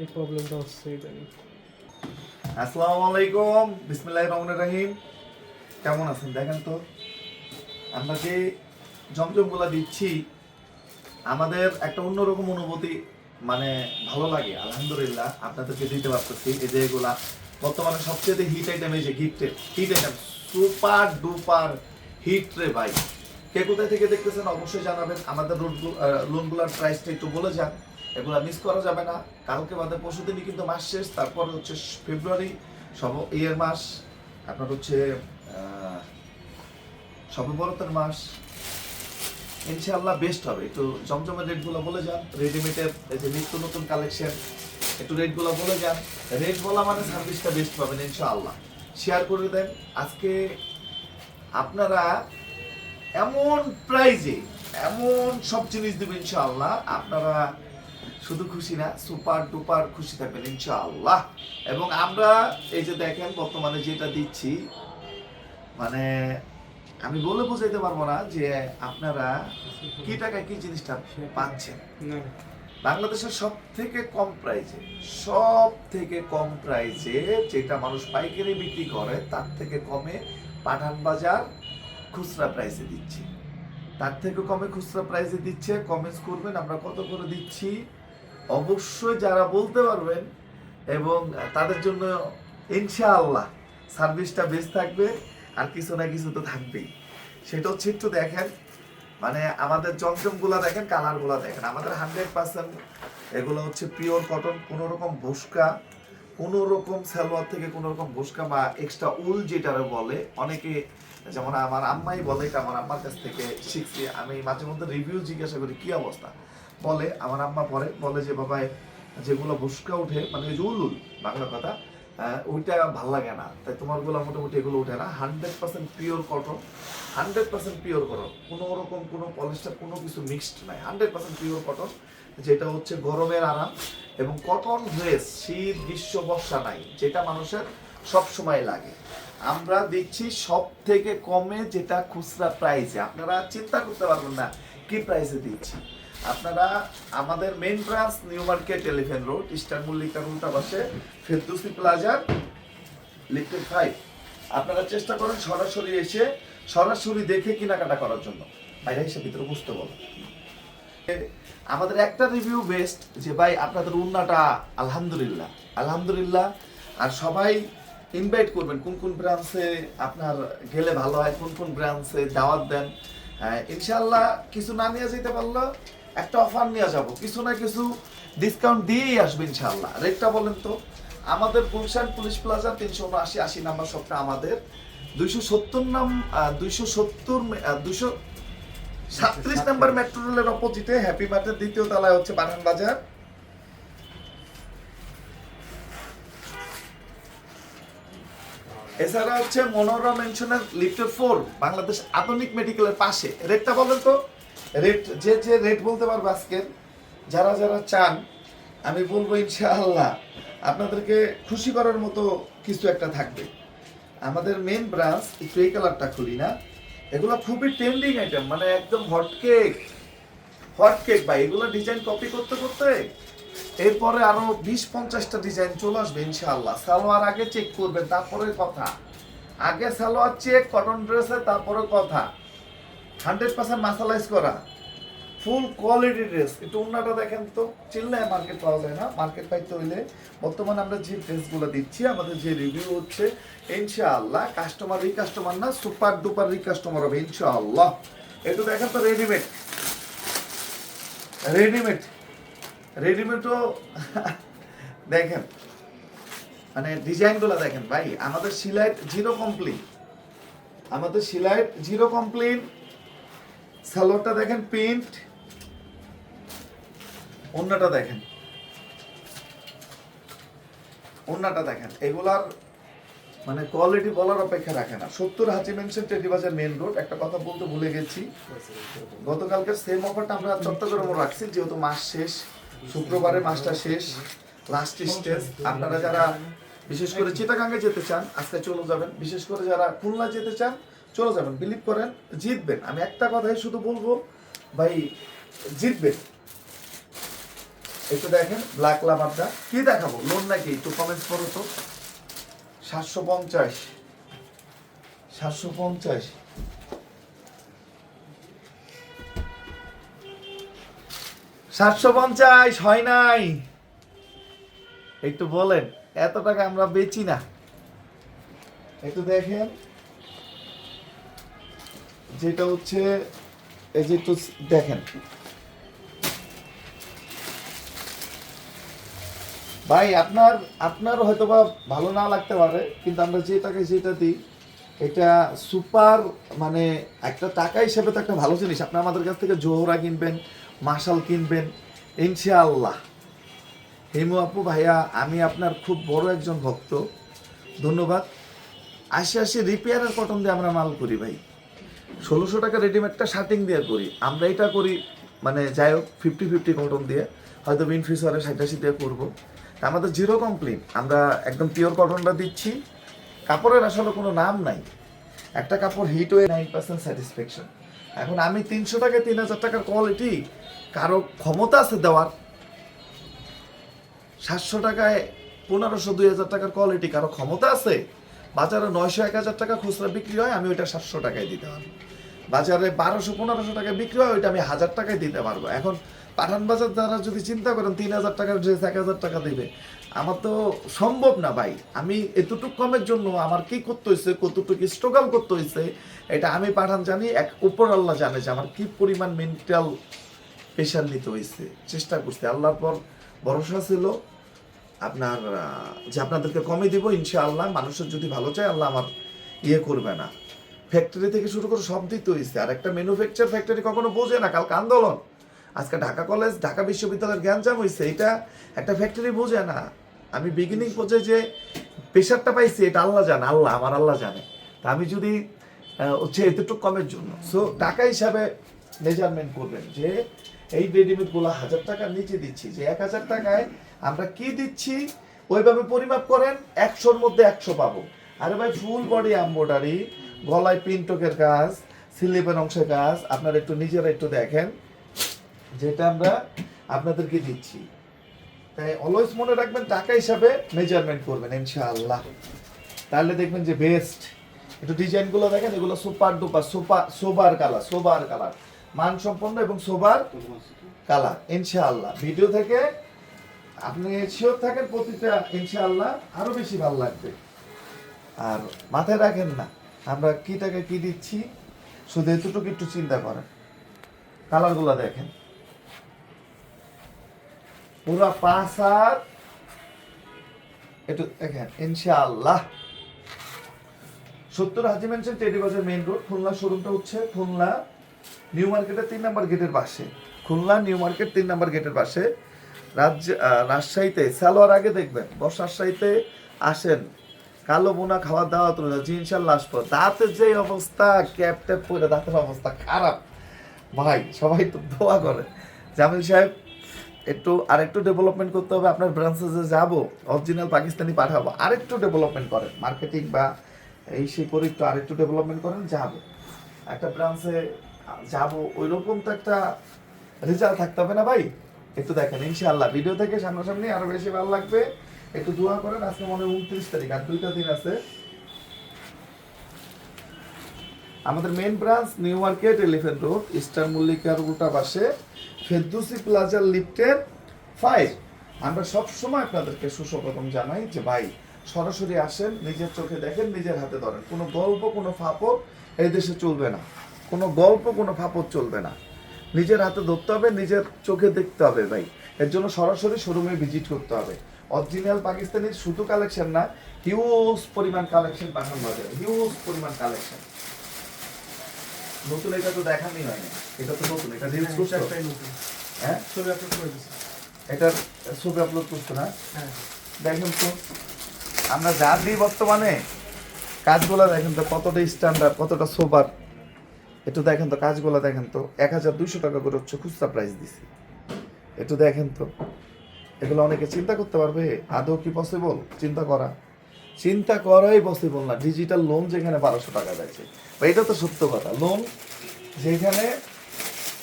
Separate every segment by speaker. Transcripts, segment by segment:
Speaker 1: এই প্রবলেমটা হচ্ছে ইদানিং
Speaker 2: আসসালামু আলাইকুম বিসমিল্লাহির রহমানির রহিম। কেমন আছেন? দেখেন তো, আমরা যে জমজমগুলা দিচ্ছি, আমাদের একটা অন্যরকম অনুভূতি মানে ভালো লাগে, আলহামদুলিল্লাহ। আপনাদেরকে দিতে পারতেছি, এই যে এগুলা বর্তমানে সবচেয়ে হিট আইটেম এই যে গিফটের hit item super duper hit রে ভাই। কে কোথায় থেকে দেখতেছেন, অবশ্যই জানাবেন। আমাদের লোনগুলোর প্রাইসটা একটু বলে যান। এগুলো মিস করা যাবে না। কালকে বাদে পরশু দিনই কিন্তু মাস শেষ, তারপর হচ্ছে ফেব্রুয়ারি সব ইয়ের মাস, আপনার হচ্ছে বরতের মাস। ইনশাআল্লাহ বেস্ট হবে। একটু জমজমের রেটগুলো বলে যান রেডিমেডের যে নিত্য নতুন কালেকশন একটু রেটগুলো বলে যান। রেট বলা মানে সার্ভিসটা বেস্ট পাবেন ইনশাআল্লাহ। শেয়ার করে দেন। আজকে আপনারা এমন প্রাইজে এমন সব জিনিস দেবেন ইনশাআল্লাহ, আপনারা শুধু খুশি না সুপার ডুপার খুশি থাকবেন ইনশাআল্লাহ। এবং আমরা এই যে দেখেন বর্তমানে যেটা দিচ্ছি মানে আমি বলে বোঝাইতে পারব না যে আপনারা কি টাকায় কি জিনিসটা পাচ্ছেন। বাংলাদেশের সব থেকে কম প্রাইজে সব থেকে কম প্রাইজে যেটা মানুষ পাইকারি বিক্রি করে তার থেকে কমে পাঠান বাজার খুচরা প্রাইসে দিচ্ছি। তার থেকে কমে খুচরা প্রাইসে দিচ্ছে কমেন্টস করবেন আমরা কত করে দিচ্ছি? অবশ্যই যারা বলতে পারবেন এবং তাদের জন্য ইনশাআল্লাহ সার্ভিসটা বেশ থাকবে, আর কিছু না কিছু তো থাকবেই। সেটা হচ্ছে একটু দেখেন মানে আমাদের জমজমগুলা দেখেন, কালারগুলা দেখেন। আমাদের হান্ড্রেড পার্সেন্ট এগুলো হচ্ছে পিওর কটন কোনো রকম ভুসকা কোনো রকম সালোয়ার থেকে কোনো রকম ভুসকা বা এক্সট্রা উল যেটারে বলে, অনেকে যেমন আমার আম্মাই বলে এটা আমার আম্মার কাছ থেকে শিখছি। আমি মাঝে মধ্যে রিভিউ জিজ্ঞাসা করি, কি অবস্থা? বলে, আমার আম্মা পরে বলে যে, বাবা যেগুলো ভুসকা উঠে মানে ওই যে উল উল বাংলা কথা ওইটা ভালো লাগে না। তাই তোমারগুলো মোটামুটি এগুলো উঠে না। Hundred percent pure cotton hundred percent pure cotton কোনো রকম কোনো পলিস্টার কোনো কিছু মিক্সড নাই। হান্ড্রেড পার্সেন্ট পিওর কটন যেটা হচ্ছে গরমের আরাম এবং কটন ড্রেস শীত, গ্রীষ্ম, বর্ষা নাই। যেটা মানুষের সব সময় লাগে। আমরা দিচ্ছি সব থেকে কমে যেটা খুচরা প্রাইসে আপনারা চিন্তা করতে পারবেন না কি প্রাইসে দিচ্ছি। আপনারা আমাদের main branch New Market Elephant Road eastern মল্লিকার উল্টা পাশে ফেরদুসি প্লাজার লিফটেড ফাইভ আপনারা চেষ্টা করেন সরাসরি এসে, সরাসরি দেখে কেনাকাটা করার জন্য। বাইরে এসে ভিতরে বুঝতে বলো আমাদের একটা রিভিউ বেস্ট যে, ভাই, আপনাদের উন্নাটা আলহামদুলিল্লাহ। আলহামদুলিল্লাহ, আর সবাই ইনভাইট করবেন কোন কোন ব্রাঞ্চে আপনার গেলে ভালো হয় কোন কোন ব্রাঞ্চে দাওয়াত দেন। ইনশাল্লাহ কিছু না নিয়ে যেতে পারল একটা অফার নিয়ে যাব। কিছু না কিছু ডিসকাউন্ট দিয়েই আসবে ইনশাআল্লাহ। রেটটা বলেন তো আমাদের গুলশান পুলিশ প্লাজা তিনশো উনআশি আশি নাম্বার শপটা আমাদের। দুইশো সত্তর নাম দুইশো সত্তর দুশো সাতত্রিশ নাম্বার মেট্রো রেলের অপোজিটে হ্যাপি মার্টের দ্বিতীয় তলায় হচ্ছে বানান বাজার এছাড়া হচ্ছে মনোরম মেনশনের লিফটের ফোর বাংলাদেশ আধুনিক মেডিকেলের পাশে। রেটটা বলেন তো? রেট যে যে রেট বলতে পারবে আজকের যারা যারা চান, আমি বলব ইনশাআল্লাহ, আপনাদেরকে খুশি করার মতো কিছু একটা থাকবে। আমাদের মেন ব্রাঞ্চ একটু এই কালারটা খুলি না। এগুলো খুবই ট্রেন্ডিং আইটেম মানে একদম হট কেক হট কেক ভাই, এগুলো ডিজাইন কপি করতে করতে এরপরে আরও বিশ পঞ্চাশটা ডিজাইন চলে আসবে ইনশাআল্লাহ। সালোয়ার আগে চেক করবেন তারপরে কথা। আগে সালোয়ার চেক কটন ড্রেসে তারপরে কথা। হান্ড্রেড পার্সেন্ট মাসালাইজ করা। ফুল কোয়ালিটি ড্রেস একটু অন্যটা দেখেন তো। চিল্লায় মার্কেট পাওয়া যায় না। মার্কেট পাইতে হইলে বর্তমানে আমরা যে ড্রেসগুলো দিচ্ছি, আমাদের যে রিভিউ হচ্ছে, ইনশাআল্লাহ কাস্টমার রি কাস্টমার না সুপার ডুপার রি কাস্টমার হবে, ইনশাআল্লাহ। একটু দেখেন তো রেডিমেড রেডিমেড রেডিমেডও দেখেন মানে ডিজাইনগুলো দেখেন ভাই, আমাদের সিলাইট জিরো কমপ্লিট আমাদের সিলাইট জিরো কমপ্লিট সালোয়ারটা দেখেন প্রিন্ট অন্যটা দেখেন। অন্যটা দেখেন, এগুলার মানে কোয়ালিটি বলার অপেক্ষা রাখে না। সত্তর Haji mansion Tedibazar main road একটা কথা বলতে ভুলে গেছি। গতকালকে সেম অফারটা আমরা চট্টগ্রামে রাখছি, যেহেতু মাস শেষ। শুক্রবারে মাসটা শেষ লাস্ট স্টেজ আপনারা যারা বিশেষ করে চিটাগাঙ্গে যেতে চান, আজকে চলে যাবেন। বিশেষ করে যারা খুলনা যেতে চান, চলে যাবেন। বিলিভ করেন, জিতবেন। আমি একটা কথাই শুধু বলব, ভাই, জিতবেন। একটু দেখেন ব্ল্যাক লাভারটা কি দেখাবো? লোন নাকি? একটু কমেন্টস করো তো। সাতশো পঞ্চাশ। সাতশো পঞ্চাশ। সাতশো পঞ্চাশ, হয় নাই। একটু বলেন, এত টাকা আমরা বেচি না। একটু দেখেন, যেটা হচ্ছে, এই যে একটু দেখেন। ভাই, আপনার আপনার হয়তো বা ভালো না লাগতে পারে, কিন্তু আমরা যে টাকায় যেটা দিই, এটা সুপার মানে একটা টাকা হিসেবে তো একটা ভালো জিনিস। আপনি আমাদের কাছ থেকে জোহরা কিনবেন মাশাল কিনবেন, ইনশাআল্লাহ। হেমু আপু ভাইয়া, আমি আপনার খুব বড় একজন ভক্ত। ধন্যবাদ। আশি আশি রিপেয়ারের কটন দিয়ে আমরা মাল করি ভাই। ষোলোশো টাকা রেডিমেডটা শার্টিং দিয়ে করি। আমরা এটা করি মানে যাই হোক ফিফটি ফিফটি কটন দিয়ে। হয়তো বিন ফিসারে সাইটাশি দিয়ে করব। আমাদের জিরো কমপ্লিট আমরা একদম পিওর কটনটা দিচ্ছি। কাপড়ের আসলে কোনো নাম নাই। একটা কাপড় হিট হয়ে নাইন পার্সেন্ট স্যাটিসফ্যাকশন এখন আমি তিনশো টাকা তিন হাজার টাকার কোয়ালিটি কারও ক্ষমতা আছে দেওয়ার, সাতশো টাকায় পনেরোশো, দুই হাজার টাকার কোয়ালিটি কারও ক্ষমতা আছে, বাজারে নয়শো, এক হাজার টাকা খুচরা বিক্রি হয়, আমি ওইটা সাতশো টাকায় দিতে পারব। বাজারে বারোশো, পনেরোশো টাকায় বিক্রি হয়, ওইটা আমি হাজার টাকায় দিতে পারব। এখন পাঠান বাজার দ্বারা যদি চিন্তা করেন, তিন হাজার টাকার ড্রেস এক হাজার টাকা দিবে, আমার তো সম্ভব না ভাই। আমি এতটুকু কমের জন্য আমার কি করতে হয়েছে কতটুকু স্ট্রাগল করতে হয়েছে এটা আমি পাঠান জানি, এক উপর আল্লাহ জানে যে আমার কি পরিমাণ মেন্টাল প্রেশার নিতে হয়েছে চেষ্টা করছে। আল্লাহর পর ভরসা ছিল, আপনার যে আপনাদেরকে কমে দিব, ইনশাআল্লাহ, মানুষের যদি ভালো চায়, আল্লাহ আমার ইয়ে করবে না। ফ্যাক্টরি থেকে শুরু করে সব দিতে হয়েছে আর একটা ম্যানুফ্যাকচার ফ্যাক্টরি কখনো বোঝে না, কালকে আন্দোলন। আজকে ঢাকা কলেজ ঢাকা বিশ্ববিদ্যালয়ের জ্ঞানজাম হয়েছে এটা একটা ফ্যাক্টরি বোঝে না। আমি বিগিনিং পর্যায়ে যে প্রেশারটা পাইছি, এটা আল্লাহ জানে, আল্লাহ, আমার আল্লাহ জানে। তা আমি যদি হচ্ছে এতটুকু কমের জন্য। সো টাকা হিসাবে মেজারমেন্ট করবেন যে এই রেডিমেডগুলো হাজার টাকার নিচে দিচ্ছি। যে এক হাজার টাকায় আমরা কি দিচ্ছি? ওইভাবে পরিমাপ করেন, একশোর মধ্যে একশো পাবো। আরে ভাই ফুল বডি এম্বয়ডারি গলায় প্রিন্টকের কাজ, স্লিপের অংশের কাজ, আপনারা একটু নিজেরা একটু দেখেন। যেটা আমরা আপনাদেরকে দিচ্ছি। তাই অলওয়েজ মনে রাখবেন, টাকা হিসাবে মেজারমেন্ট করবেন, ইনশাআল্লাহ। তাহলে দেখবেন যে বেস্ট একটু ডিজাইনগুলো দেখেন, এগুলো super duper super sober colour sober colour মানসম্পন্ন এবং সোবার কালার, ইনশাআল্লাহ। ভিডিও থেকে আপনি শিওর থাকেন প্রতিটা ইনশাআল্লাহ আরও বেশি ভালো লাগবে। আর মাথায় রাখেন না, আমরা কি টাকা কি দিচ্ছি, শুধু এতটুকু একটু চিন্তা করেন। কালারগুলো দেখেন। পুরো পাঁচ হাত একটু দেখেন, ইনশাআল্লাহ। সত্তর Haji mansion Tedi Bazar main road Khulna শোরুমটা হচ্ছে খুলনা নিউ মার্কেটের তিন নম্বর গেটের পাশে, খুলনা নিউ মার্কেট তিন নম্বর গেটের পাশে। রাজ্য রাজশাহীতে সালোয়ার আগে দেখবেন বস রাজশাহীতে আসেন, কালো বোনা খাওয়া দাওয়া তুলে জি ইনশাল্লাহ আসব। দাঁতের যে অবস্থা, ক্যাপ ট্যাপ পরে দাঁতের অবস্থা খারাপ। ভাই, সবাই তো দোয়া করে জামিল সাহেব, একটু, আরেকটু ডেভেলপমেন্ট করতে হবে, আপনার ব্রাঞ্চে যে যাব অরিজিনাল পাকিস্তানি পাঠাবো, আরেকটু ডেভেলপমেন্ট করেন। মার্কেটিং বা এই সেই করে একটু আরেকটু ডেভেলপমেন্ট করেন, যাব। একটা ব্রাঞ্চে যাব ওই রকম তো একটা রেজাল্ট থাকতে হবে না ভাই। একটু দেখেন, ইনশাআল্লাহ। ভিডিও থেকে সামনাসামনি আরও বেশি ভালো লাগবে। একটু দোয়া করেন, আজকে মনে হয় উনত্রিশ তারিখ, আর দুইটা দিন আছে। আমাদের main branch New Market Elephant Road eastern মল্লিকার উল্টা পাশে ফেরদুসি প্লাজার লিফটের ফাইভ আমরা সব সময় আপনাদেরকে সুস্বাগতম জানাই যে, ভাই, সরাসরি আসেন, নিজের চোখে দেখেন, নিজের হাতে ধরেন। কোনো গল্প, কোনো ফাপড় এই দেশে চলবে না। কোনো গল্প কোনো ফাপড় চলবে না। নিজের হাতে ধরতে হবে নিজের চোখে দেখতে হবে ভাই। এর জন্য সরাসরি শোরুমে ভিজিট করতে হবে। অরিজিনাল পাকিস্তানির শুধু কালেকশন না হিউজ পরিমাণ কালেকশন পাঠান বাজারে হিউজ পরিমাণ কালেকশন নতুন এটা তো দেখানি হয়নি। এটা তো নতুন এটা রিলস করছ?
Speaker 1: একটাই নতুন।
Speaker 2: হ্যাঁ?
Speaker 1: ছবি আপলোড করে দিচ্ছি
Speaker 2: এটা ছবি আপলোড করছ না?
Speaker 1: হ্যাঁ।
Speaker 2: দেখেন তো আমরা যা দিই বর্তমানে কাজগুলো দেখেন তো কতটা স্ট্যান্ডার্ড কতটা সোবার একটু দেখেন তো, কাজগুলো দেখেন তো, এক হাজার দুইশো টাকা করে হচ্ছে খুচরা প্রাইস দিছি। একটু দেখেন তো, এগুলো অনেকে চিন্তা করতে পারবে, আদৌ কি পসিবল চিন্তা করা। চিন্তা করাই পসিবল না ডিজিটাল লোন যেখানে বারোশো টাকা যাচ্ছে এটা তো সত্য কথা। লোন যেখানে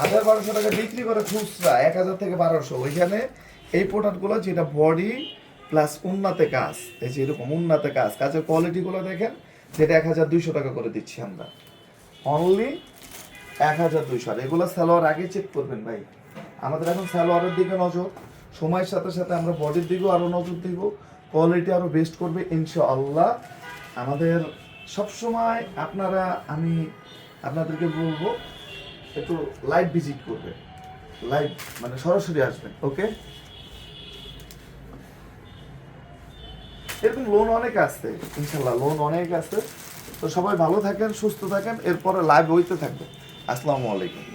Speaker 2: হাজার বারোশো টাকা বিক্রি করে খুচরা, এক হাজার থেকে বারোশো, ওইখানে এই প্রোডাক্টগুলো যেটা বডি প্লাস উন্নাতে কাজ, এই যে এরকম উন্নাতে কাজ, কাজের কোয়ালিটিগুলো দেখেন, যেটা এক হাজার দুইশো টাকা করে দিচ্ছি আমরা। অনলি এক হাজার দুইশো আর এগুলো সালোয়ার আগে চেক করবেন ভাই। আমাদের এখন সালোয়ারের দিকে নজর। সময়ের সাথে সাথে আমরা বডির দিকেও আরও নজর দিব। কোয়ালিটি আরও বেস্ট করবে, ইনশাআল্লাহ। আমাদের সবসময় আপনারা, আমি আপনাদেরকে বলব, একটু লাইভ ভিজিট করবেন। লাইভ মানে সরাসরি আসবেন ওকে এরকম লোন অনেক আছে ইনশাল্লাহ লোন অনেক আছে। তো সবাই ভালো থাকেন সুস্থ থাকেন এরপরে লাইভ হইতে থাকবে। আসসালামু আলাইকুম।